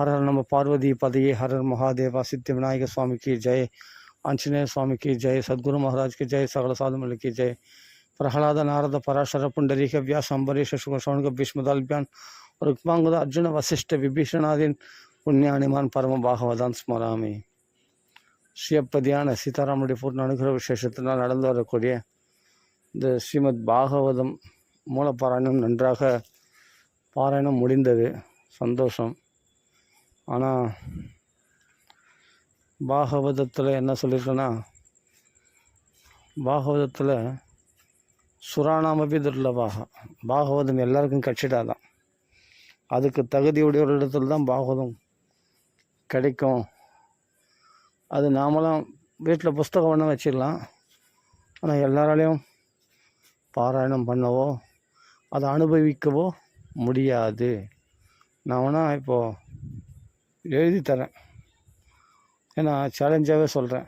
ஹரஹர் நம்ம பார்வதி பதையே ஹரர் மகாதேவா சித்தி விநாயக சுவாமிக்கு ஜெய ஆஞ்சநேய சுவாமிக்கு ஜெய சத்குரு மகாராஜ்க்கு ஜெய சகல சாதுமலுக்கு ஜெய் பிரகலாத நாரத பராசர புண்டரீக வியாஸ் அம்பரீஷ சுகசோனுக பீஷ்மதால்பியான் ருக்மாங்குத அர்ஜுன வசிஷ்ட விபீஷணாதின் புண்ணியானிமான் பரம பாகவதான் ஸ்மராமி ஸ்ரீயப்பதியான சீதாராமுடைய பூர்ண அனுகிற விசேஷத்தினால் நடந்து வரக்கூடிய இந்த ஸ்ரீமத் பாகவதம் மூலப்பாராயணம் நன்றாக பாராயணம் முடிந்தது. சந்தோஷம். ஆனால் பாகவதத்தில் என்ன சொல்லியிருக்கேன்னா பாகவதத்தில் சுராணாமபி துர்லபாக. பாகவதம் எல்லாருக்கும் கட்சிடாதான் அதுக்கு தகுதியுடையவரிடத்தில் தான் பாகவதம் கிடைக்கும். அது நாமளாம் வீட்டில் புஸ்தகம் பண்ண வச்சிடலாம். ஆனால் எல்லாராலையும் பாராயணம் பண்ணவோ அதை அனுபவிக்கவோ முடியாது. நான் வேணால் இப்போது எழுதி தரேன் ஏன்னா சேலஞ்சாகவே சொல்கிறேன்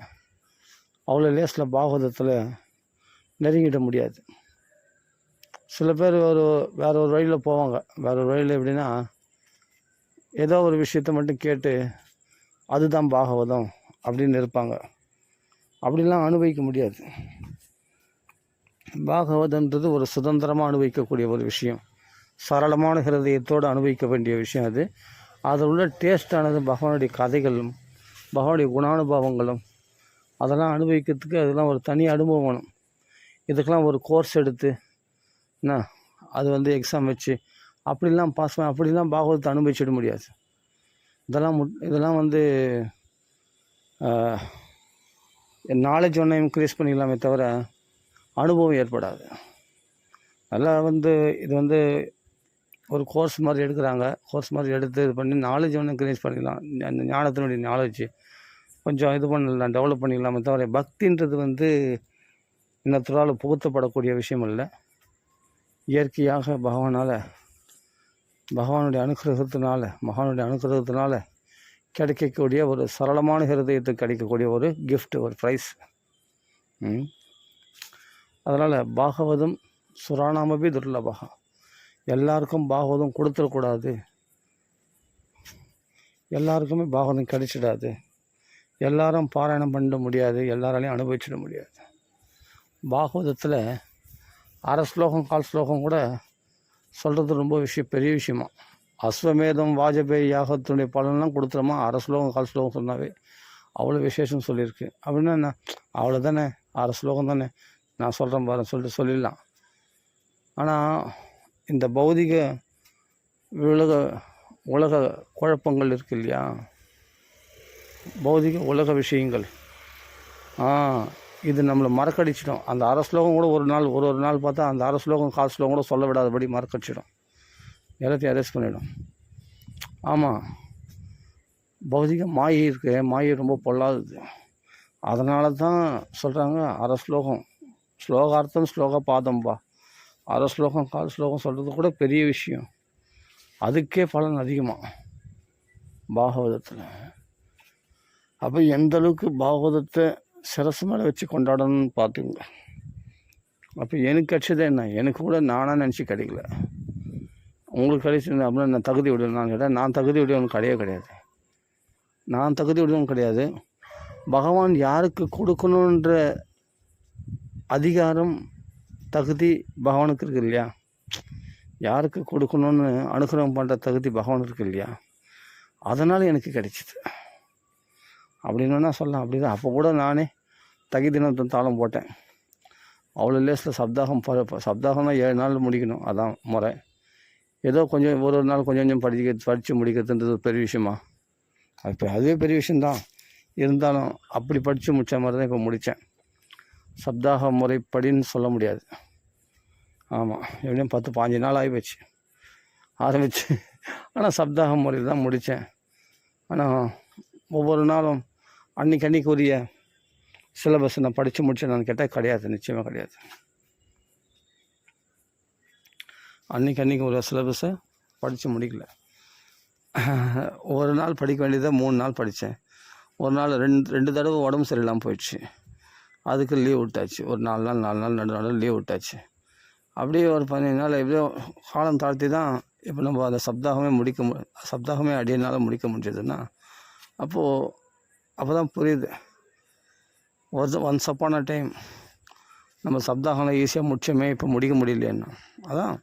அவ்வளோ லேஸில் பாகவதத்தில் நெருங்கிட முடியாது. சில பேர் ஒரு வேற ஒரு வழியில் போவாங்க. வேற ஒரு வழியில் எப்படின்னா ஏதோ ஒரு விஷயத்தை மட்டும் கேட்டு அதுதான் பாகவதம் அப்படின்னு இருப்பாங்க. அப்படிலாம் அனுபவிக்க முடியாது. பாகவதன்றது ஒரு சுதந்திரமாக அனுபவிக்கக்கூடிய ஒரு விஷயம். சரளமான ஹிருதயத்தோடு அனுபவிக்க வேண்டிய விஷயம் அது. அதில் உள்ள டேஸ்டானது பகவானுடைய கதைகளும் பகவானுடைய குணானுபவங்களும் அதெல்லாம் அனுபவிக்கிறதுக்கு அதெல்லாம் ஒரு தனி அனுபவம் வேணும். இதுக்கெல்லாம் ஒரு கோர்ஸ் எடுத்து என்ன அது வந்து எக்ஸாம் வச்சு அப்படிலாம் பாஸ் பண்ண அப்படிலாம் பாகவதத்தை அனுபவிச்சிட முடியாது. இதெல்லாம் முட் இதெல்லாம் வந்து நாலேஜ் ஒன்றை இன்க்ரீஸ் பண்ணிக்கலாமே தவிர அனுபவம் ஏற்படாது. நல்லா வந்து இது வந்து ஒரு கோர்ஸ் மாதிரி எடுக்கிறாங்க. கோர்ஸ் மாதிரி எடுத்து இது பண்ணி நாலேஜ் ஒன்று இன்க்ரீஸ் பண்ணிக்கலாம். அந்த ஞானத்தினுடைய நாலேஜ் கொஞ்சம் இது பண்ணலாம் டெவலப் பண்ணிக்கலாமே தவிர பக்தின்றது வந்து இன்னத்தினால் புகுத்தப்படக்கூடிய விஷயம் இல்லை இயற்கையாக பகவானால் பகவானுடைய அனுகிரகத்தினால மகானுடைய அனுகிரகத்தினால கிடைக்கக்கூடிய ஒரு சரளமான ஹிருதயத்துக்கு கிடைக்கக்கூடிய ஒரு கிஃப்ட் ஒரு ப்ரைஸ் அதனால் பாகவதம் சுராணாமபி துர்லபகம். எல்லாருக்கும் பாகவதம் கொடுத்துடக்கூடாது. எல்லாருக்குமே பாகவதம் கிடைச்சிடாது. எல்லாரும் பாராயணம் பண்ண முடியாது எல்லாராலையும் அனுபவிச்சிட முடியாது. பாகவதத்தில் அரை ஸ்லோகம் கால் ஸ்லோகம் கூட சொல்கிறது ரொம்ப விஷயம் பெரிய விஷயமா. அஸ்வமேதம் வாஜபேயி யாகத்தினுடைய பலன்லாம் கொடுத்துருமா அரை ஸ்லோகம் கால் ஸ்லோகம் சொன்னாவே அவ்வளோ விசேஷம் சொல்லியிருக்கு. அப்படின்னா என்ன? அவ்வளோ தானே அரை ஸ்லோகம் தானே. நான் சொல்கிறேன் பாரு சொல்லிட்டு சொல்லிடலாம். ஆனால் இந்த பௌதிக உலக உலக குழப்பங்கள் இருக்கு இல்லையா? பௌதிக உலக விஷயங்கள். ஆ இது நம்மளை மறக்கடிச்சிடும். அந்த அரை ஸ்லோகம் கூட ஒரு நாள் ஒரு ஒரு நாள் பார்த்தா அந்த அரை ஸ்லோகம் கால் ஸ்லோகம் கூட சொல்ல விடாதபடி மறக்கடிச்சிடும். எல்லாத்தையும் அரெஸ்ட் பண்ணிடும். ஆமாம் பௌதிக மாயை இருக்கு. மாயை ரொம்ப பொல்லாதது. அதனால தான் சொல்கிறாங்க அரை ஸ்லோகம். ஸ்லோகார்த்தம் ஸ்லோக பாதம்பா அரை ஸ்லோகம் கால் ஸ்லோகம் சொல்கிறது கூட பெரிய விஷயம். அதுக்கே பலன் அதிகமாக பாகவதத்தில். அப்போ எந்த அளவுக்கு பாகவதத்தை சிரசு மேலே வச்சு கொண்டாடணும்னு பார்த்துங்க அப்போ எனக்கு கிடச்சதே என்ன? எனக்கு கூட நானாக நினச்சி கிடைக்கல. உங்களுக்கு கிடைச்சிருந்தேன் அப்படின்னா நான் தகுதி உடைய நான் கேட்டேன். நான் தகுதி உடையவன் கிடையவே கிடையாது. நான் தகுதி உடையவன் கிடையாது. பகவான் யாருக்கு கொடுக்கணுன்ற அதிகாரம் தகுதி பகவானுக்கு இருக்கு இல்லையா? யாருக்கு கொடுக்கணும்னு அனுகிரகம் பண்ணுற தகுதி பகவானுக்கு இருக்கு இல்லையா? அதனால் எனக்கு கிடைச்சிது. அப்படின்னா சொல்லலாம். அப்படி தான் அப்போ கூட நானே தகுதினத்தின் தாளம் போட்டேன். அவ்வளோ லேஸில் சப்தாகம் ப சப்தாகம்னா ஏழு நாள் முடிக்கணும். அதான் முறை. ஏதோ கொஞ்சம் ஒரு ஒரு நாள் கொஞ்சம் கொஞ்சம் படிக்க படித்து முடிக்கிறதுன்றது பெரிய விஷயமா? அது அதுவே பெரிய விஷயந்தான் இருந்தாலும் அப்படி படித்து முடித்த மாதிரி தான் இப்போ முடித்தேன் சப்தாக முறைப்படின்னு சொல்ல முடியாது. ஆமாம் எப்படியும் பத்து பாஞ்சு நாள் ஆகி போச்சு ஆரம்பிச்சு. ஆனால் சப்தாக முறையில் தான் முடித்தேன். ஆனால் ஒவ்வொரு நாளும் அன்னைக்கு அன்னைக்கு உரிய சிலபஸ் நான் படித்து முடிச்சேன்னு கேட்டால் கிடையாது நிச்சயமாக கிடையாது. அன்னைக்கு அன்னைக்கு ஒரு சிலபஸை படித்து முடிக்கல. ஒரு நாள் படிக்க வேண்டியதை மூணு நாள் படித்தேன். ஒரு நாள் ரெண்டு ரெண்டு தடவை உடம்பு சரியில்லாமல் போயிடுச்சு. அதுக்கு லீவ் விட்டாச்சு. ஒரு நாலு நாள் நாலு நாள் நடு நாள் லீவ் விட்டாச்சு. அப்படியே ஒரு பதினஞ்சு நாள் எப்படியோ காலம் தாழ்த்தி தான் இப்போ நம்ம அந்த சப்தாகமே முடிக்க மு சப்தாகமே அடியனால் முடிக்க முடிஞ்சதுன்னா அப்போது அப்போ தான் புரியுது. ஒரு ஒன்ஸ் அப்பான டைம் நம்ம சப்தாகம்லாம் ஈஸியாக முடிச்சோமே இப்போ முடிக்க முடியலையேன்னா. அதான்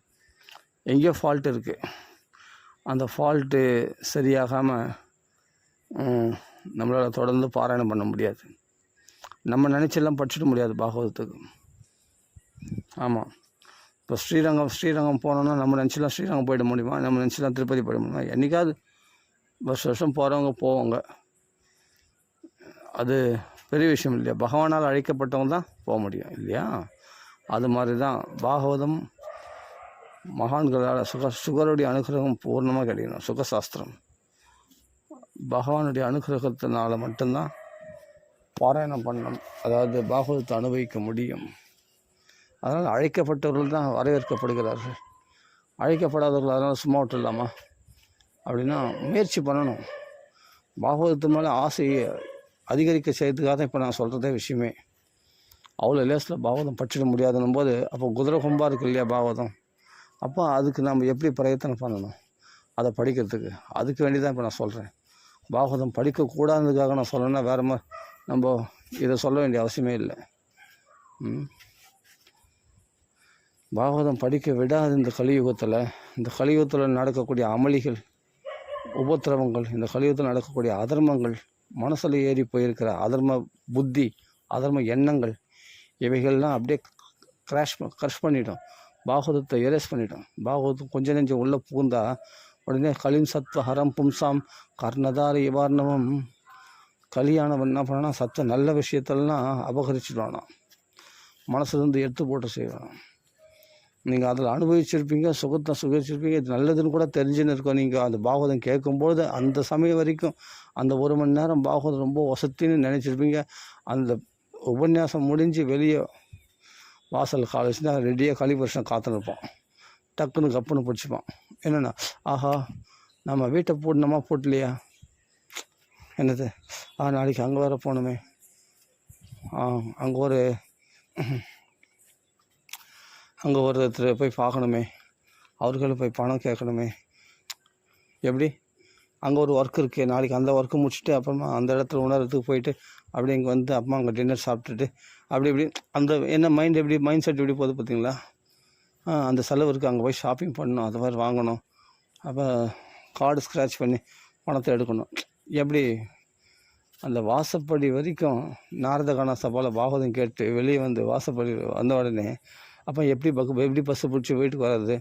எங்கேயோ ஃபால்ட் இருக்குது அந்த ஃபால்ட்டு சரியாகாமல் நம்மளால் தொடர்ந்து பாராயணம் பண்ண முடியாது. நம்ம நினச்செல்லாம் படிச்சிட முடியாது பாகவதத்துக்கு. ஆமாம் இப்போ ஸ்ரீரங்கம் ஸ்ரீரங்கம் போனோம்னா நம்ம நினச்சலாம் ஸ்ரீரங்கம் போயிட முடியுமா? நம்ம நினச்சலாம் திருப்பதி போயிட முடியுமா? என்றைக்காவது வருஷம் வருஷம் போகிறவங்க போவாங்க. அது பெரிய விஷயம் இல்லையா? பகவானால் அழைக்கப்பட்டவங்க தான் போக முடியும் இல்லையா? அது மாதிரி தான் பாகவதம் மகான்களால் சுக சுகருடைய அனுகிரகம் பூர்ணமாக கிடைக்கணும் சுகசாஸ்திரம். பகவானுடைய அனுகிரகத்தினால மட்டும்தான் பாராயணம் பண்ணணும். அதாவது பாகவதத்தை அனுபவிக்க முடியும். அதனால் அழைக்கப்பட்டவர்கள் தான் வரவேற்கப்படுகிறார்கள். அழைக்கப்படாதவர்கள் அதனால் சும்மா விட்டுடலாமா? அப்படின்னா முயற்சி பண்ணணும். பாகவதத்து மேலே ஆசையை அதிகரிக்க செய்யறதுக்காக தான் இப்போ நான் சொல்கிறதே விஷயமே. அவ்வளோ லேஸில் பாகவதம் பற்றிட முடியாதுன்னும் போது அப்போ குதிரை கொம்பாக இருக்கு இல்லையா பாகவதம்? அப்போ அதுக்கு நம்ம எப்படி பிரயத்தனம் பண்ணணும்? அதை படிக்கிறதுக்கு. அதுக்கு வேண்டி தான் இப்போ நான் சொல்கிறேன் பாகவதம் படிக்கக்கூடாதுக்காக நான் சொல்லணும்னா வேறு மா நம்ம இதை சொல்ல வேண்டிய அவசியமே இல்லை. ம்? பாகவதம் படிக்க விடாது இந்த கலியுகத்தில். இந்த கலியுகத்தில் நடக்கக்கூடிய அமளிகள் உபத்திரவங்கள் இந்த கலியுகத்தில் நடக்கக்கூடிய அதர்மங்கள் மனசில் ஏறி போயிருக்கிற அதர்ம புத்தி அதர்ம எண்ணங்கள் இவைகள்லாம் அப்படியே கிராஷ் க்ரஷ் பண்ணிட்டோம் பாகவதத்தை எரேஸ் பண்ணிட்டோம் பாகவதம் கொஞ்ச நெஞ்சம் உள்ளே பூந்தா உடனே கலிம் சத்வ ஹரம் பும்சாம் கர்ணதார இவார்ணவம். கலியானவன் என்ன பண்ணால் சத்த நல்ல விஷயத்தெல்லாம் அபகரிச்சிடுவானா மனசுலேருந்து எடுத்து போட்டு செய்வான் நீங்கள் அதில் அனுபவிச்சிருப்பீங்க சுகத்தை சுகிச்சிருப்பீங்க இது நல்லதுன்னு கூட தெரிஞ்சுன்னு இருக்கோம். நீங்கள் அந்த பாகவதம் கேட்கும்போது அந்த சமயம் வரைக்கும் அந்த ஒரு மணி நேரம் பாகவதம் ரொம்ப வசத்தின்னு நினச்சிருப்பீங்க. அந்த உபன்யாசம் முடிஞ்சு வெளியே வாசல் காலேஜ்னா ரெடியாக கலிபுருஷன் காத்துருப்போம் டக்குன்னு கப்புன்னு பிடிச்சிப்பான். என்னென்னா ஆஹா நம்ம வீட்டை போடணுமா போட்டலையா? என்னது? ஆ நாளைக்கு அங்கே வர போகணுமே. ஆ அங்கே ஒரு அங்கே ஒருத்தர் போய் பார்க்கணுமே. அவர்களும் போய் பணம் கேட்கணுமே. எப்படி? அங்கே ஒரு ஒர்க் இருக்குது நாளைக்கு அந்த ஒர்க்கு முடிச்சுட்டு அப்புறமா அந்த இடத்துல உணரத்துக்கு போயிட்டு அப்படியே இங்கே வந்து அம்மா அங்கே டின்னர் சாப்பிட்டுட்டு அப்படி இப்படி அந்த என்ன மைண்ட் எப்படி மைண்ட் செட் எப்படி போகுது பார்த்தீங்களா? ஆ, அந்த செலவு இருக்குது அங்கே போய் ஷாப்பிங் பண்ணணும். அது மாதிரி வாங்கணும். அப்போ கார்டு ஸ்க்ராட்ச் பண்ணி பணத்தை எடுக்கணும். எப்படி? அந்த வாசப்படி வரைக்கும் நாரதகான சபாவில் பாகவதம் கேட்டு வெளியே வந்து வாசப்படி வந்த உடனே அப்போ எப்படி பக்கு எப்படி பஸ்ஸு பிடிச்சி வீட்டுக்கு வர்றது?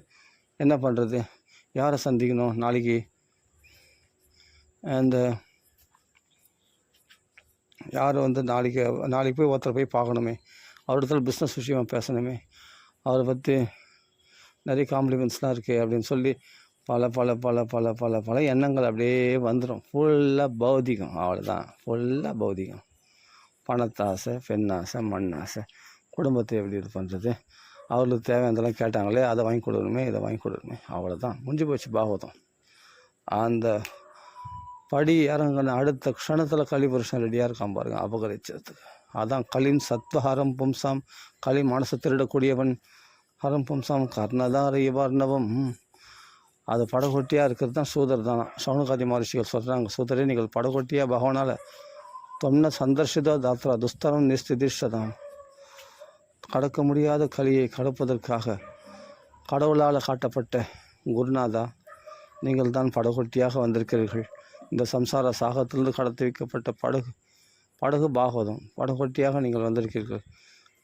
என்ன பண்ணுறது யாரை சந்திக்கணும் நாளைக்கு? அந்த யார் வந்து நாளைக்கு நாளைக்கு போய் ஒருத்தர் போய் பார்க்கணுமே. அவரிடத்துல பிஸ்னஸ் விஷயமாக பேசணுமே. அவரை பற்றி நிறைய காம்ப்ளிமெண்ட்ஸ்லாம் இருக்குது அப்படின்னு சொல்லி பல பல பல பல பல பல எண்ணங்கள் அப்படியே வந்துடும் ஃபுல்லாக பௌதிகம் அவ்வளோதான் ஃபுல்லாக பௌதிகம். பணத்தாசை பெண்ணாசை மண்ணாசை. குடும்பத்தை எப்படி இது பண்ணுறது அவர்களுக்கு தேவையானதெல்லாம் கேட்டாங்களே அதை வாங்கி கொடுக்கணுமே இதை வாங்கி கொடுக்கணுமே. அவ்வளோதான் முடிஞ்சு போச்சு பாகவதம். அந்த படி இறங்கின அடுத்த க்ஷணத்தில் கலிபுருஷன் ரெடியாக இருக்கான் பாருங்க அபகரிச்சதுக்கு. அதான் கலின் சத்வ ஹரம் பும்சாம். களி மனசு திருடக்கூடியவன். ஹரம் பும்சாம் கர்ணதார இவர்ணவம் அது படகொட்டியாக இருக்கிறது தான் சூதர் தானா? சவுனகாதி மகர்ஷிகள் சொல்கிறாங்க சூதரே நீங்கள் படகொட்டியாக பகவானால் தொன்ன சந்தர்ஷிதோ தாத்ரா துஸ்தரம் நிஸ்திதிஷ்டதாம். கடக்க முடியாத கலியை கடப்பதற்காக கடவுளால் காட்டப்பட்ட குருநாதா நீங்கள் தான் படகொட்டியாக வந்திருக்கிறீர்கள். இந்த சம்சார சாகத்திலிருந்து கடத்தி வைக்கப்பட்ட படகு படகு பாகவதம். படகொட்டியாக நீங்கள் வந்திருக்கிறீர்கள்.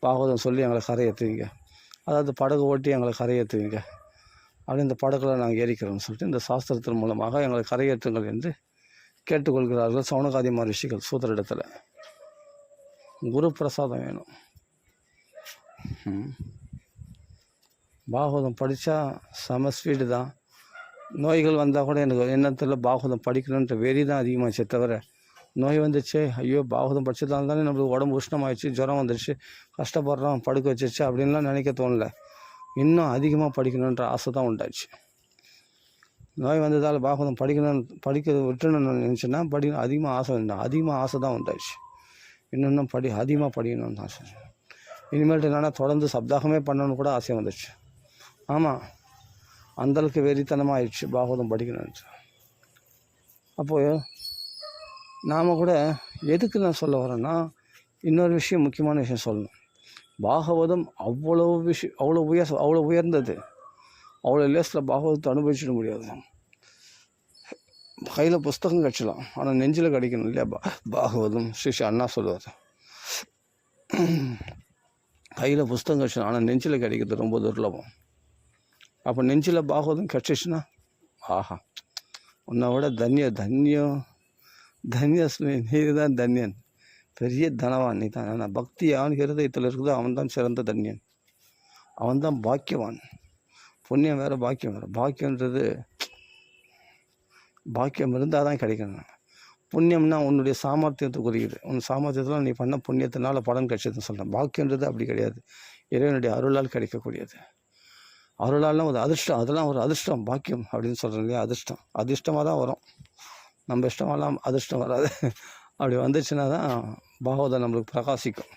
பாகவதம் சொல்லி எங்களை கரையேற்றுவீங்க அதாவது படகு ஓட்டி எங்களை கரையேற்றுவீங்க அப்படி இந்த படகுகளை நாங்கள் ஏறிக்கிறோம்னு சொல்லிட்டு இந்த சாஸ்திரத்தின் மூலமாக எங்களை கரையேற்றுங்கள் என்று கேட்டுக்கொள்கிறார்கள் சவுனகாதி மகரிஷிகள் சூதரிடத்தில். குரு பிரசாதம் வேணும். பாகவதம் படித்தா செம ஸ்பீடு தான். நோய்கள் வந்தால் கூட எனக்கு எண்ணத்தில் பாகவதம் படிக்கணுன்ற வெறி தான் அதிகமாகச்சே தவிர நோய் வந்துச்சு ஐயோ பாகவதம் படிச்சதால தானே நம்மளுக்கு உடம்பு உஷ்ணமாயிடுச்சு ஜுரம் வந்துடுச்சு கஷ்டப்படுறோம் படுக்க வச்சிருச்சு அப்படின்லாம் நினைக்க தோணல. இன்னும் அதிகமாக படிக்கணுன்ற ஆசை தான் உண்டாச்சு. நோய் வந்ததால் பாகவதம் படிக்கணும்னு படிக்க விட்டுணும்னு நினச்சேன்னா படிக்கணும் அதிகமாக ஆசை இருந்தா அதிகமாக ஆசை தான் உண்டாச்சு. இன்னும் படி அதிகமாக படிக்கணும்னு ஆசை. இனிமேல்ட்டு என்னன்னா தொடர்ந்து சப்தாகமே பண்ணணும்னு கூட ஆசை வந்துடுச்சு ஆமாம் அந்தளவுக்கு வெறித்தனமாக ஆயிடுச்சு பாகவதம் படிக்கணும்னு அப்போது நாம் கூட எதுக்கு நான் சொல்ல வரேன்னா இன்னொரு விஷயம் முக்கியமான விஷயம் சொல்லணும். பாகவதம் அவ்வளோ விஷயம் அவ்வளோ உயர் அவ்வளோ உயர்ந்தது. அவ்வளோ லேஸில் பாகவதத்தை அனுபவிச்சிட முடியாது. கையில் புஸ்தகம் கிடச்சிடலாம். ஆனால் நெஞ்சில் கிடைக்கணும் இல்லையா? பா பாகவதம் ஸ்ரீ ஸ்ரீ அண்ணா சொல்லுவார். கையில் புஸ்தகம் கிடச்சிடும் ஆனால் நெஞ்சில் கிடைக்கிறது ரொம்ப துர்லபம். அப்போ நெஞ்சில் பாகவதம் கிடச்சிச்சுன்னா ஆஹா. உன்னை விட தன்ய தன்யம் தன்யஸ்மி நீ தான் தன்யன். பெரிய தனவான் நீ தான் ஆனால் பக்தி யான் ஹிருதயத்தில் இருக்குதோ அவன் தான் சிறந்த தன்யன். அவன் தான் பாக்கியவான். புண்ணியம் வேறு பாக்கியம் வேறு. பாக்கியன்றது பாக்கியம் இருந்தால் தான் கிடைக்கணும். புண்ணியம்னா உன்னுடைய சாமர்த்தியத்தை குறிக்குது. உன் சாமர்த்தியத்தில் நீ பண்ண புண்ணியத்தினால பலன் கிடைச்சதுன்னு சொல்கிறேன் பாக்கியன்றது அப்படி கிடையாது. இறைவனுடைய அருளால் கிடைக்கக்கூடியது. அருளாலாம் ஒரு அதிர்ஷ்டம். அதெல்லாம் ஒரு அதிர்ஷ்டம். பாக்கியம் அப்படின்னு சொல்கிறேன் இல்லையா? அதிர்ஷ்டம். அதிர்ஷ்டமாக தான் வரும். நம்ம இஷ்டமெல்லாம் அதிர்ஷ்டம் வராது. அப்படி வந்துச்சுன்னா தான் பாகவதம் நம்மளுக்கு பிரகாசிக்கும்.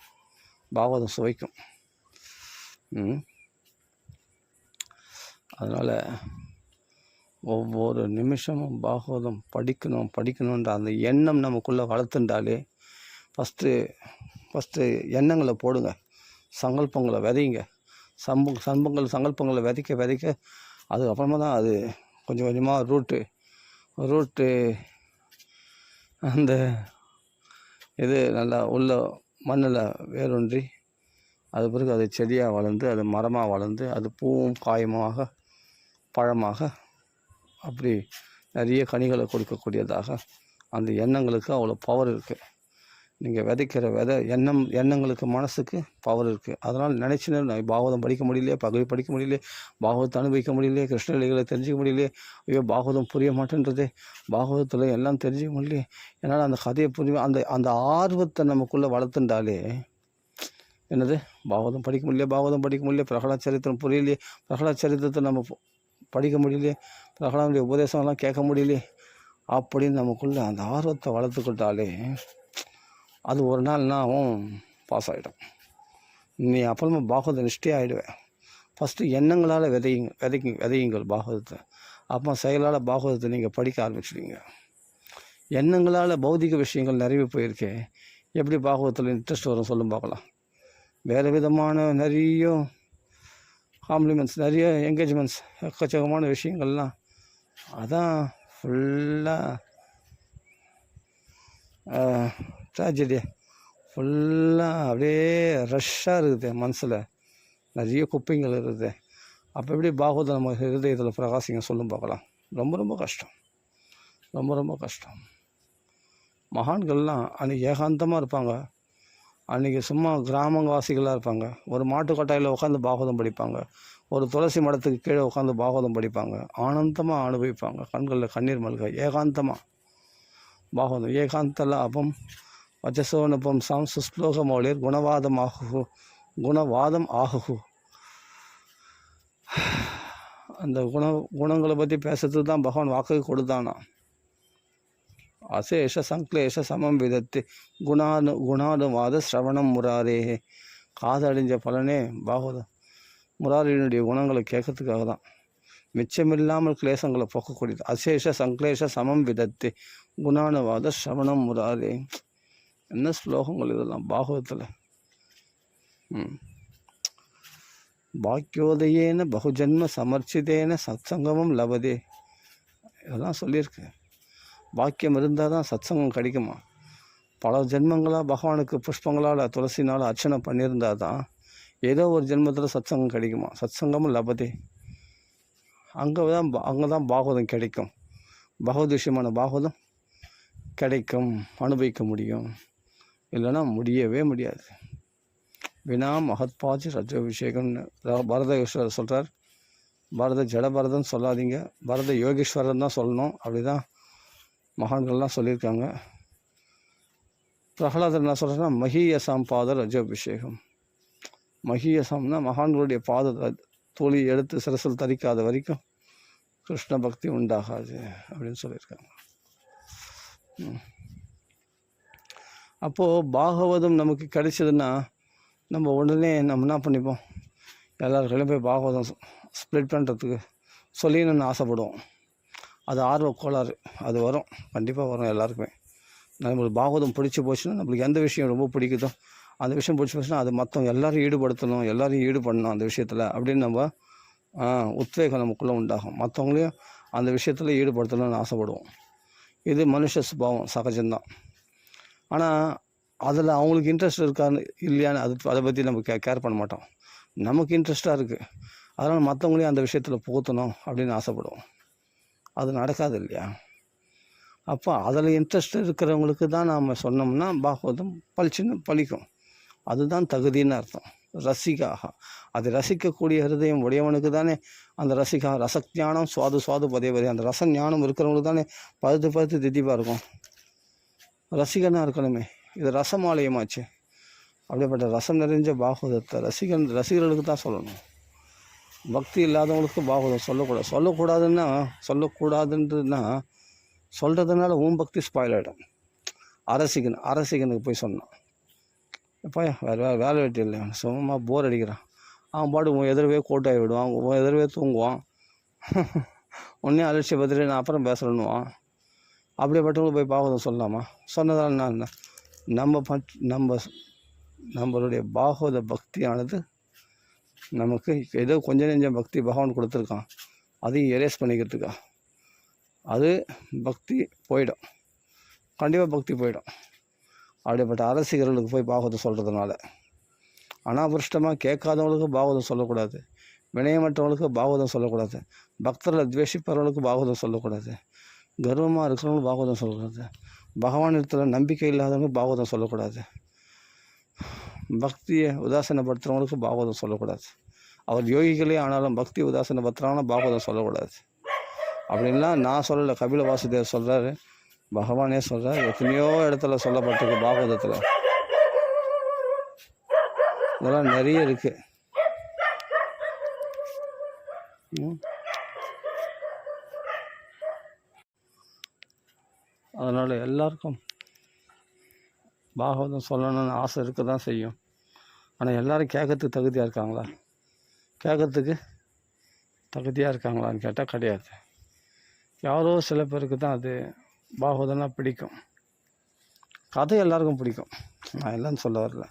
பாகவதம் சுவைக்கும். அதனால் ஒவ்வொரு நிமிஷமும் பாகவதம் படிக்கணும் படிக்கணுன்ற அந்த எண்ணம் நமக்குள்ளே வளர்த்துண்டாலே ஃபஸ்ட்டு ஃபஸ்ட்டு எண்ணங்களை போடுங்க. சங்கல்பங்களை விதைங்க. சம்ப சம்பங்கள் சங்கல்பங்களை விதைக்க விதைக்க அதுக்கப்புறமா தான் அது கொஞ்சம் கொஞ்சமாக ரூட்டு ரூட்டு அந்த இது நல்லா உள்ள மண்ணில் வேரூன்றி அது பிறகு அது செடியாக வளர்ந்து அது மரமாக வளர்ந்து அது பூவும் காயமாக பழமாக அப்படி நிறைய கனிகளை கொடுக்கக்கூடியதாக அந்த எண்ணங்களுக்கு அவ்வளோ பவர் இருக்குது நீங்கள் விதைக்கிற விதை எண்ணம் எண்ணங்களுக்கு மனசுக்கு பவர் இருக்குது அதனால் நினச்சின்னு நான் பாகவதம் படிக்க முடியலையே பகவை படிக்க முடியலையே பாகவதத்தை அனுபவிக்க முடியலையே கிருஷ்ணலீகளை தெரிஞ்சிக்க முடியலையே ஐயோ பாகவதம் புரிய மாட்டேன்றதே. பாகவதத்தில் எல்லாம் தெரிஞ்சிக்க முடியலையே. என்னால் அந்த கதையை புரிய அந்த அந்த ஆர்வத்தை நமக்குள்ளே வளர்த்துண்டாலே என்னது? பாகவதம் படிக்க முடியலையே பாகவதம் படிக்க முடியலையே பிரகலாத் சரித்திரம் புரியலையே பிரகலாத் சரித்திரத்தை நம்ம படிக்க முடியலையே பிரகலாதுடைய உபதேசம்லாம் கேட்க முடியலையே அப்படின்னு நமக்குள்ளே அந்த ஆர்வத்தை வளர்த்துக்கிட்டாலே அது ஒரு நாள் நாவும் பாஸ் ஆகிடும் நீ அப்புறமா பாகவத நிஷ்டே ஆகிடுவேன் ஃபஸ்ட்டு எண்ணங்களால் விதையுங்க விதை விதையுங்கள் பாகவதத்தை. அப்புறம் செயலால் பாகவதத்தை நீங்கள் படிக்க ஆரம்பிச்சிடுங்க எண்ணங்களால் பௌதிக விஷயங்கள் நிறைவு போயிருக்கே. எப்படி பாகவதத்தில் இன்ட்ரெஸ்ட் வரும் சொல்லும் பார்க்கலாம் வேறு விதமான நிறைய காம்ப்ளிமெண்ட்ஸ் நிறைய என்கேஜ்மெண்ட்ஸ் எக்கச்சக்கமான விஷயங்கள்லாம். அதான் ஃபுல்லாக ட்ராஜடி ஃபுல்லாக அப்படியே ரஷ்ஷாக இருக்குது மனசில். நிறைய குப்பைங்கள் இருக்குது. அப்போ எப்படி பாகவத நம்ம ஹிருதயத்தில் பிரகாசிங்க சொல்லும் பார்க்கலாம். ரொம்ப ரொம்ப கஷ்டம். ரொம்ப ரொம்ப கஷ்டம். மகான்கள்லாம் அன்றைக்கி ஏகாந்தமாக இருப்பாங்க. அன்றைக்கி சும்மா கிராமவாசிகளாக இருப்பாங்க. ஒரு மாட்டுக்கொட்டாயில் உட்காந்து பாகவதம் படிப்பாங்க. ஒரு துளசி மடத்துக்கு கீழே உட்காந்து பாகவதம் படிப்பாங்க. ஆனந்தமாக அனுபவிப்பாங்க. கண்களில் கண்ணீர் மல்க. ஏகாந்தமாக பாகவதம். ஏகாந்த லாபம் வச்சசோனபம் சாம் சுஸ்லோகமௌலிர் குணவாதம் ஆகு குணவாதம் ஆகு அந்த குண குணங்களை பற்றி பேசுறதுக்கு தான் பகவான் வாக்கு கொடுத்தானா? அசேஷ சங்க்லேஷ சமம் விதத்து. குணானு குணானுவாத சிரவணம் முராரே காதடைஞ்ச பலனே பாகவதம் முராரியினுடைய குணங்களை கேட்கறதுக்காக தான். மிச்சமில்லாமல் கிளேசங்களை போக்கக்கூடியது. அசேஷ சங்க்லேஷ சமம் விதத்து. குணானுவாத சிரவணம் முராரே என்ன ஸ்லோகங்கள் இதெல்லாம்? பாகவத்தில் பாக்கியோதயேன பகுஜன்ம சமர்ச்சிதேன சத்சங்கமும் லபதே. இதெல்லாம் சொல்லியிருக்கு. பாக்கியம் இருந்தால் தான் சத்சங்கம் கிடைக்குமா? பல ஜென்மங்களாக பகவானுக்கு புஷ்பங்களால் துளசினால் அர்ச்சனை பண்ணியிருந்தா தான் ஏதோ ஒரு ஜென்மத்தில் சத்சங்கம் கிடைக்குமா? சத்சங்கமும் லபதே. அங்கே தான் அங்கே தான் பாகவதம் கிடைக்கும். பகவத் விஷயமான பாகவதம் கிடைக்கும் அனுபவிக்க முடியும். இல்லைன்னா முடியவே முடியாது. வினா மகத்பாஜி ரஜோபிஷேகம்னு அபிஷேகம்னு பரத யோகேஸ்வரர் சொல்கிறார் பரத ஜடபரதன் சொல்லாதீங்க. பரத யோகேஸ்வரன் தான் சொல்லணும். அப்படி தான் மகான்கள்லாம் சொல்லியிருக்காங்க. பிரகலாதர் என்ன சொல்கிறேன்னா மகியசாம் பாத ரஜாபிஷேகம். மகியசாம்னா மகான்களுடைய பாத தோழி எடுத்து சிரசில் தரிக்காத வரைக்கும் கிருஷ்ண பக்தி உண்டாகாது அப்படின்னு சொல்லியிருக்காங்க. ம். அப்போது பாகவதம் நமக்கு கிடைச்சதுன்னா நம்ம உடனே நம்ம என்ன பண்ணிப்போம்? எல்லாருக்கையும் போய் பாகவதம் ஸ்ப்ளிட் பண்ணுறதுக்கு சொல்லிடணும்னு ஆசைப்படுவோம். அது ஆர்வ கோளாறு. அது வரும். கண்டிப்பாக வரும் எல்லாருக்குமே. நம்மளுக்கு பாகவதம் பிடிச்சி போச்சுன்னா நம்மளுக்கு எந்த விஷயம் ரொம்ப பிடிக்குதோ அந்த விஷயம் பிடிச்சி போச்சுன்னா அது மற்றவங்க எல்லாரையும் ஈடுபடுத்தணும் எல்லாரையும் ஈடுபடணும் அந்த விஷயத்தில் அப்படின்னு நம்ம உத்வேகம் நமக்குள்ளே உண்டாகும். மற்றவங்களையும் அந்த விஷயத்தில் ஈடுபடுத்தணும்னு ஆசைப்படுவோம். இது மனுஷ சுபாவம் சகஜம்தான். ஆனால் அதில் அவங்களுக்கு இன்ட்ரெஸ்ட் இருக்கான்னு இல்லையான்னு அது அதை பற்றி நம்ம கே கேர் பண்ண மாட்டோம். நமக்கு இன்ட்ரெஸ்ட்டாக இருக்குது அதனால் மற்றவங்களையும் அந்த விஷயத்தில் போற்றணும் அப்படின்னு ஆசைப்படுவோம். அது நடக்காது இல்லையா? அப்போ அதில் இன்ட்ரெஸ்ட் இருக்கிறவங்களுக்கு தான் நாம் சொன்னோம்னா பாகவதம் பளிச்சுன்னு பழிக்கும். அதுதான் தகுதின்னு அர்த்தம். ரசிகாக. அது ரசிக்கக்கூடிய ஹிருதயம் உடையவனுக்கு தானே அந்த ரசிகா ரசஞானம் சுவாது சுவாது பதே பதே அந்த ரச ஞானம் இருக்கிறவங்களுக்கு தானே பழுத்து பழுத்து திதிப்பாக இருக்கும். ரசிகனாக இருக்கணுமே. இது ரசமாலயமாச்சு. அப்படிப்பட்ட ரசம் நிறைஞ்ச பாகவதத்தை ரசிகன் ரசிகர்களுக்கு தான் சொல்லணும். பக்தி இல்லாதவங்களுக்கு பாகவதம் சொல்லக்கூடாது. சொல்லக்கூடாதுன்னா சொல்லக்கூடாதுன்றதுன்னா சொல்கிறதுனால உன் பக்தி ஸ்பாயில் ஆகிடும் அரசிகன் அரசிகனுக்கு போய் சொன்னான். எப்பா வேறு வேறு வேலை வெட்டி இல்லை சும்மா போர் அடிக்கிறான். அவன் பாட்டு உன் எதிரவே கோட்டாகி விடுவான் உன் எதிரவே தூங்குவான். உடனே அலட்சிய பத்திரி நான் அப்புறம் பேசுகிறேன்னுவான் அப்படிப்பட்டவங்களுக்கு போய் பாகவதம் சொல்லலாமா? சொன்னதால் என்ன? நம்ம பட் நம்ம நம்மளுடைய பாகவத பக்தியானது நமக்கு ஏதோ கொஞ்சம் நெஞ்சம் பக்தி பகவான் கொடுத்துருக்கான். அதையும் எரேஸ் பண்ணிக்கிறதுக்கா? அது பக்தி போயிடும். கண்டிப்பாக பக்தி போயிடும். அப்படிப்பட்ட அரசிகர்களுக்கு போய் பாகவதம் சொல்கிறதுனால அனாபிருஷ்டமாக கேட்காதவங்களுக்கு பாகவதம் சொல்லக்கூடாது. வினயமற்றவங்களுக்கு பாகவதம் சொல்லக்கூடாது. பக்தர்களை துவேஷிப்பவர்களுக்கு பாகவதம் சொல்லக்கூடாது. கர்வமாக இருக்கிறவங்களுக்கு பாகவதம் சொல்லக்கூடாது. பகவான் இடத்துல நம்பிக்கை இல்லாதவங்க பாகவதம் சொல்லக்கூடாது. பக்தியை உதாசனப்படுத்துகிறவங்களுக்கு பாகவதம் சொல்லக்கூடாது. அவர் யோகிகளே ஆனாலும் பக்தி உதாசீனப்படுத்துகிறாங்கன்னா பாகவதம் சொல்லக்கூடாது. அப்படின்லாம் நான் சொல்லலை கபில வாசுதேவர் சொல்கிறாரு பகவானே சொல்கிறார் எத்தனையோ இடத்துல சொல்லப்பட்டிருக்கு பாகவதத்தில். இதெல்லாம் நிறைய இருக்குது ம். அதனால் எல்லாருக்கும் பாகவதம் சொல்லணும்னு ஆசை இருக்க தான் செய்யும். ஆனால் எல்லோரும் கேட்கறதுக்கு தகுதியாக இருக்காங்களா? கேட்கறதுக்கு தகுதியாக இருக்காங்களான்னு கேட்டால் கிடையாது. யாரோ சில பேருக்கு தான் அது பாகவதம்னா பிடிக்கும். கதை எல்லாருக்கும் பிடிக்கும். நான் இல்லைன்னு சொல்ல வரல.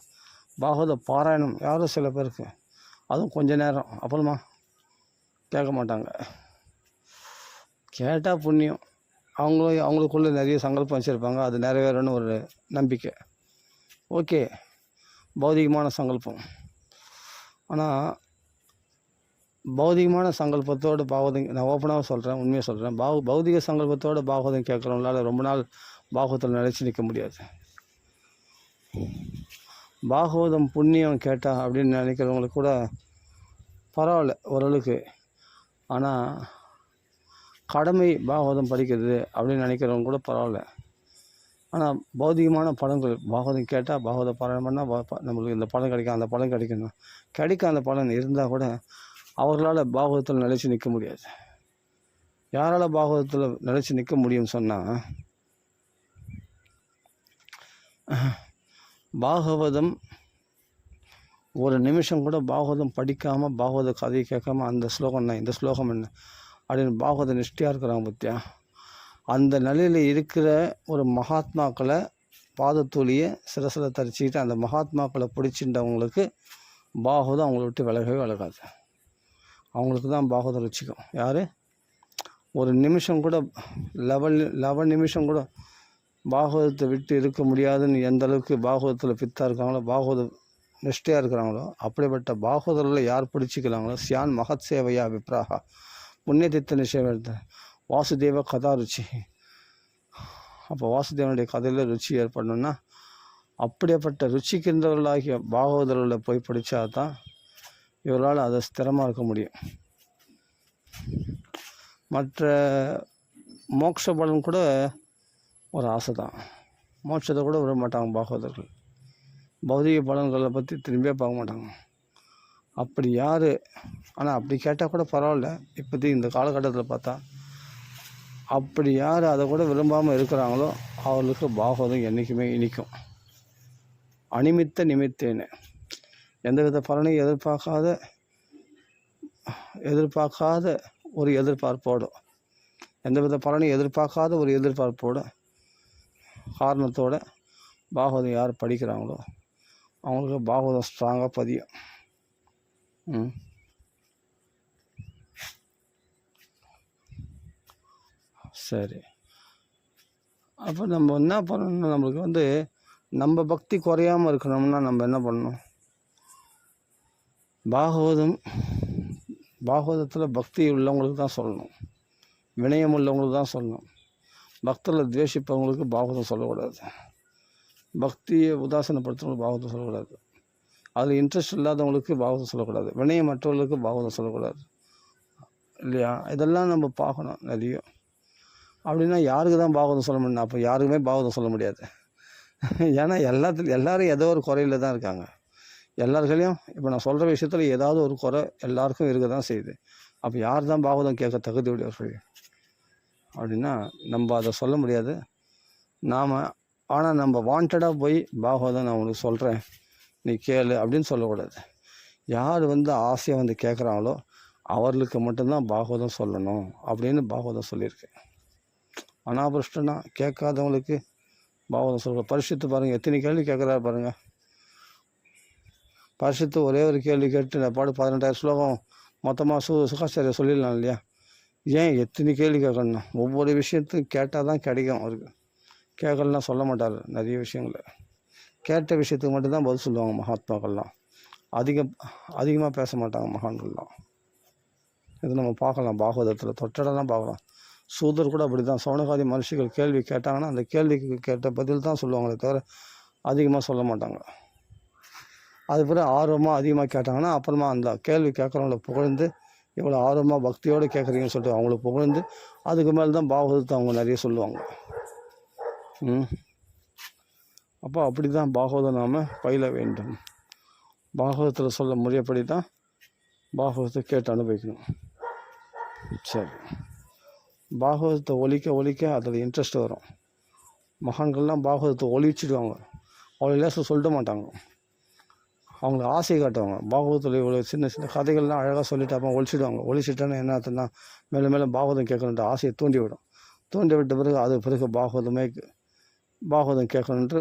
பாகவத பாராயணம் யாரோ சில பேருக்கு அதுவும் கொஞ்ச நேரம் அப்புறமா கேட்க மாட்டாங்க. கேட்டால் புண்ணியம். அவங்களும் அவங்களுக்குள்ள நிறைய சங்கல்பம் வச்சுருப்பாங்க. அது நிறைவேறணும்னு ஒரு நம்பிக்கை. ஓகே. பௌதிகமான சங்கல்பம். ஆனால் பௌதிகமான சங்கல்பத்தோடு பாகவதம் நான் ஓப்பனாக சொல்கிறேன் உண்மையாக சொல்கிறேன் பாவ பௌதிக சங்கல்பத்தோடு பாகவதம் கேட்குறவங்களால ரொம்ப நாள் பாகவத்தில் நினச்சி நிற்க முடியாது. பாகவதம் புண்ணியம் கேட்டா அப்படின்னு நினைக்கிறவங்களுக்கு கூட பரவாயில்ல ஓரளவுக்கு. ஆனால் கடமை பாகவதம் படிக்கிறது அப்படின்னு நினைக்கிறவங்க கூட பரவாயில்ல. ஆனால் பௌதிகமான பலன்கள் பாகவதம் கேட்டால் பாகவத பாராயணம் பண்ணால் நம்மளுக்கு இந்த பலன் கிடைக்கும் அந்த பலன் கிடைக்கணும். கிடைக்க அந்த பலன் இருந்தால் கூட அவர்களால் பாகவதத்தில் நிலைச்சு நிற்க முடியாது. யாரால் பாகவதத்தில் நிலைச்சு நிற்க முடியும்னு சொன்னால் பாகவதம் ஒரு நிமிஷம் கூட பாகவதம் படிக்காமல் பாகவத கதையை கேட்காம அந்த ஸ்லோகம் என்ன இந்த ஸ்லோகம் என்ன? அப்படின்னு பாகவத நிஷ்டியாக இருக்கிறாங்க பத்தியா? அந்த நிலையில் இருக்கிற ஒரு மகாத்மாக்களை பாதத்தூளியை சிரசில் தரிச்சிக்கிட்டு அந்த மகாத்மாக்களை பிடிச்சின்றவங்களுக்கு பாகவதம் அவங்கள விட்டு விலகவே விலகாது. அவங்களுக்கு தான் பாகவதம் ருச்சிக்கும் யார்? ஒரு நிமிஷம் கூட லெவல் லெவல் நிமிஷம் கூட பாகவதத்தை விட்டு இருக்க முடியாதுன்னு எந்த அளவுக்கு பாகவதத்தில் பித்தாக இருக்காங்களோ பாகவத நிஷ்டையாக இருக்கிறாங்களோ அப்படிப்பட்ட பாகவதரில் யார் பிடிச்சிக்கிறாங்களோ சியான் மகத் சேவையா விப்ராகா. புண்ணியதித்த நிஷயம் வாசுதேவ கதா ருச்சி. அப்போ வாசுதேவனுடைய கதையில் ருச்சி ஏற்படணும்னா அப்படியேப்பட்ட ருச்சிக்கின்றவர்களாகிய பாகவதர்களை போய் படித்தா தான் இவரால் அதை ஸ்திரமாக இருக்க முடியும். மற்ற மோட்ச பலன் கூட ஒரு ஆசை தான் மோட்சத்தை கூட விட மாட்டாங்க பாகவதர்கள். பௌதிக பலன்களை பற்றி திரும்பியே பார்க்க மாட்டாங்க. அப்படி யார்? ஆனால் அப்படி கேட்டால் கூட பரவாயில்ல. இப்போதைக்கு இந்த காலகட்டத்தில் பார்த்தா அப்படி யார் அதை கூட விரும்பாமல் இருக்கிறாங்களோ அவர்களுக்கு பாகவதம் என்றைக்குமே இனிக்கும். அனிமித்த நிமித்தேன்னு. எந்தவித பலனையும் எதிர்பார்க்காத எதிர்பார்க்காத ஒரு எதிர்பார்ப்போடும் எந்தவித பலனையும் எதிர்பார்க்காத ஒரு எதிர்பார்ப்போடு காரணத்தோட பாகவதம் யார் படிக்கிறாங்களோ அவங்களுக்கு பாகவதம் ஸ்ட்ராங்காக பதியும். சரி. அப்போ நம்ம என்ன பண்ணணும் நம்மளுக்கு வந்து நம்ம பக்தி குறையாமல் இருக்கணும்னா நம்ம என்ன பண்ணணும்? பாகவதம் பாகவதத்தில் பக்தி உள்ளவங்களுக்கு தான் சொல்லணும். வினயம் உள்ளவங்களுக்கு தான் சொல்லணும். பக்தரில் துவேஷிப்பவங்களுக்கு பாகவதம் சொல்லக்கூடாது. பக்தியை உதாசனப்படுத்துறவங்களுக்கு பாகவதம் சொல்லக்கூடாது. அதில் இன்ட்ரெஸ்ட் இல்லாதவங்களுக்கு பாகவதம் சொல்லக்கூடாது. வினயம் மற்றவர்களுக்கு பாகவதம் சொல்லக்கூடாது. இல்லையா? இதெல்லாம் நம்ம பார்க்கணும் நிறைய. அப்படின்னா யாருக்கு தான் பாகவதம் சொல்ல முடியும்? அப்போ யாருக்குமே பாகவதம் சொல்ல முடியாது. ஏன்னா எல்லாத்துலையும் எல்லோரும் ஏதோ ஒரு குறையில் தான் இருக்காங்க. எல்லாருக்கையும் இப்போ நான் சொல்கிற விஷயத்தில் ஏதாவது ஒரு குறை எல்லாருக்கும் இருக்க தான் செய்யுது. அப்போ யார் தான் பாகவதம் கேட்க தகுதி உடையவர்கள் அப்படின்னா நம்ம அதை சொல்ல முடியாது. நாம் ஆனால் நம்ம வாண்டடாக போய் பாகவதம் நான் உனக்கு சொல்கிறேன் நீ கேளு அப்படின்னு சொல்லக்கூடாது. யார் வந்து ஆசையாக வந்து கேட்குறாங்களோ அவர்களுக்கு மட்டும்தான் பாகவதம் சொல்லணும் அப்படின்னு பாகவதம் சொல்லியிருக்கேன் அனாபிருஷ்டனா கேட்காதவங்களுக்கு பாகவதம் சொல்ல பரிசுத்து பாருங்கள் எத்தனை கேள்வி கேட்குறாரு பாருங்கள் பரிசுத்து ஒரே ஒரு கேள்வி கேட்டு நான் பாடு பதினெட்டாயிரம் ஸ்லோகம் மொத்தமாக சு சுகாச்சாரிய சொல்லிடலாம் இல்லையா? ஏன் எத்தனை கேள்வி கேட்கணும் ஒவ்வொரு விஷயத்தையும் கேட்டால் தான் கிடைக்கும் அவருக்கு. கேட்கலன்னா சொல்ல மாட்டார். நிறைய விஷயங்களை. கேட்ட விஷயத்துக்கு மட்டும்தான் பதில் சொல்லுவாங்க மகாத்மாக்கள்லாம். அதிகம் அதிகமாக பேச மாட்டாங்க மகான்கள்லாம். இது நம்ம பார்க்கலாம். பாகவதத்தில் தொட்டடெல்லாம் பார்க்கலாம். சூதர் கூட அப்படி தான் சௌனகாதி மனுஷிகள் கேள்வி கேட்டாங்கன்னா அந்த கேள்விக்கு கேட்ட பதில் தான் சொல்லுவாங்களே தவிர அதிகமாக சொல்ல மாட்டாங்க. அது பிறகு ஆர்வமாக அதிகமாக கேட்டாங்கன்னா அப்புறமா அந்த கேள்வி கேட்குறவங்கள புகழ்ந்து இவ்வளோ ஆர்வமாக பக்தியோடு கேட்குறீங்கன்னு சொல்லிட்டு அவங்கள புகழ்ந்து அதுக்கு மேலே தான் பாகவதத்தை அவங்க நிறைய சொல்லுவாங்க. ம். அப்போ அப்படி தான் பாகவதம் நாம் பயில வேண்டும். பாகவதத்தில் சொல்ல முறையப்படி தான் பாகவதத்தை கேட்டு அனுபவிக்கணும். சரி. பாகவதத்தை ஒழிக்க ஒழிக்க அதில் இன்ட்ரெஸ்ட் வரும். மகான்கள்லாம் பாகவதத்தை ஒழிச்சிடுவாங்க. அவ்வளோ லேசம் சொல்லிட மாட்டாங்க. அவங்களுக்கு ஆசை காட்டுவாங்க. பாகவதத்தில் இவ்வளோ சின்ன சின்ன கதைகள்லாம் அழகாக சொல்லிட்டு அப்போ ஒழிச்சிடுவாங்க. ஒழிச்சிட்டோன்னா என்ன ஆச்சுன்னா மேலே மேலே பாகவதம் கேட்கணுன்ற ஆசையை தூண்டி விடும் தூண்டி விட்ட பிறகு அது பிறகு பாகவதமே பாகவதம் கேட்கணுன்ட்டு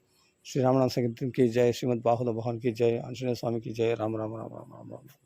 श्री रामनाम संकीर्तन की जय श्रीमद् बाहुल भगवान की जय आंजनेय स्वामी की जय राम राम राम राम राम राम